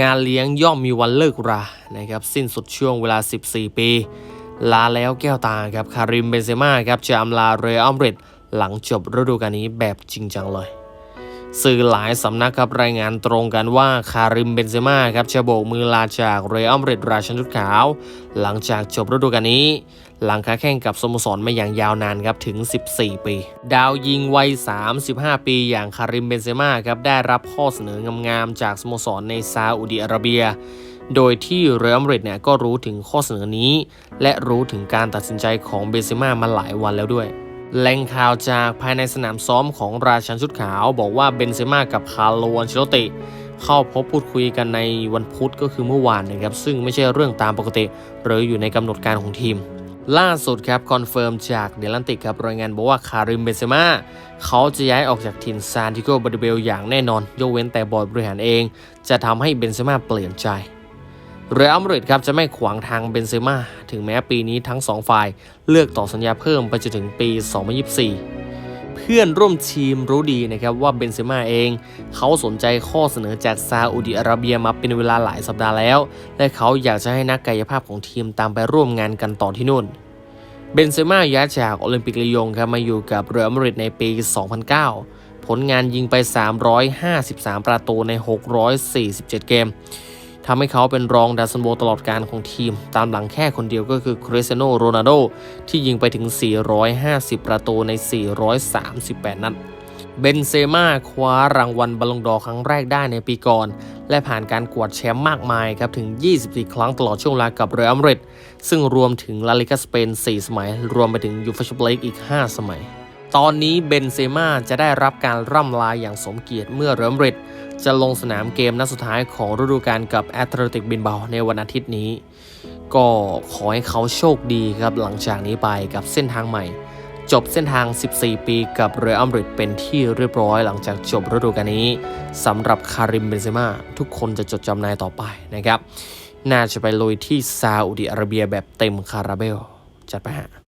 งานเลี้ยงย่อมมีวันเลิกรานะครับสิ้นสุดช่วงเวลา 14 ปี ลาแล้วแก้วตาครับคาริมเบนเซม่าครับจะอำลาเรอัลมาดริดหลังจบฤดูกาลนี้แบบจริงจังเลย สื่อหลายสำนักครับรายงานตรงกันว่าคาริมเบนเซม่าครับจะโบกมือลาจากเรอัลมาดริดราชันชุดขาว หลังจากจบฤดูกาลนี้ หลังค้าแข่งกับสโมสรมาอย่างยาวนานครับถึง 14 ปี ดาวยิงวัย 35 ปีอย่างคาริมเบนเซม่าครับได้รับข้อเสนองามๆจากสโมสรในซาอุดิอาระเบีย โดยที่เรอัลมาดริดเนี่ยก็รู้ถึงข้อเสนอนี้ และรู้ถึงการตัดสินใจของเบนเซม่ามาหลายวันแล้วด้วยแหล่งข่าวจากภายในสนามซ้อมของราชันชุดขาว บอกว่าเบนเซม่ากับคาร์โลอันเชโลติ เข้าพบพูดคุยกันในวันพุธก็คือเมื่อวานนะครับ ซึ่งไม่ใช่เรื่องตามปกติ หรืออยู่ในกำหนดการของทีม ล่าสุดครับคอนเฟิร์มจากเดลันติกครับรายงานบอกว่าคาริมเบนเซม่าเขาจะย้ายออกจากทีมซานติโกบาร์เบลอย่างแน่นอน ยกเว้นแต่บอร์ดบริหารเอง จะทำให้เบนเซม่าเปลี่ยนใจเรอัลมาดริดครับจะไม่ขวางทางเบนเซม่าถึงแม้ปีนี้ทั้งสองฝ่ายเลือกต่อสัญญาเพิ่มไปจนถึงปี 2024 พื่อนร่วมทีมรู้ดีนะครับว่าเบนเซม่าเอง เขาสนใจข้อเสนอจากซาอุดิอาระเบียมาเป็นเวลาหลายสัปดาห์แล้ว และเขาอยากจะให้นักกายภาพของทีมตามไปร่วมงานกันต่อที่นู่น เบนเซม่าย้ายจากโอลิมปิกลียงครับมาอยู่กับเรอัลมาดริดในปี 2009 ผลงานยิงไป 353 ประตูใน 647 เกม ทำให้เขาเป็นรองดาวซันโบตลอดการของทีม ตามหลังแค่คนเดียวก็คือคริสเตียโนโรนัลโดที่ยิงไปถึง 450 ประตูใน 438 นัดเบนเซม่าคว้ารางวัลบอลลงดอร์ครั้งแรกได้ในปีก่อน และผ่านการกวาดแชมป์มากมายครับถึง 24 ครั้งตลอดช่วงเวลากับเรอัลมาดริดซึ่งรวมถึงลาลิกาสเปน 4 สมัย รวมไปถึงยูฟาแชมเปี้ยนลีกอีก 5 สมัย ตอนนี้เบนเซม่าจะได้รับการร่ำลาอย่างสมเกียรติเมื่อเรอัลมาดริดจะลงสนามเกมนัดสุดท้ายของฤดูกาลกับแอตเลติกบินเบาในวันอาทิตย์นี้ ก็ขอให้เขาโชคดีครับหลังจากนี้ไปกับเส้นทางใหม่ จบเส้นทาง 14 ปีกับเรอัลมริดเป็นที่เรียบร้อยหลังจากจบฤดูกาลนี้สำหรับคาริมเบนเซม่าทุกคนจะจดจำนายต่อไปนะครับ น่าจะไปลุยที่ซาอุดิอาระเบียแบบเต็มคาราเบลจัดไปฮะ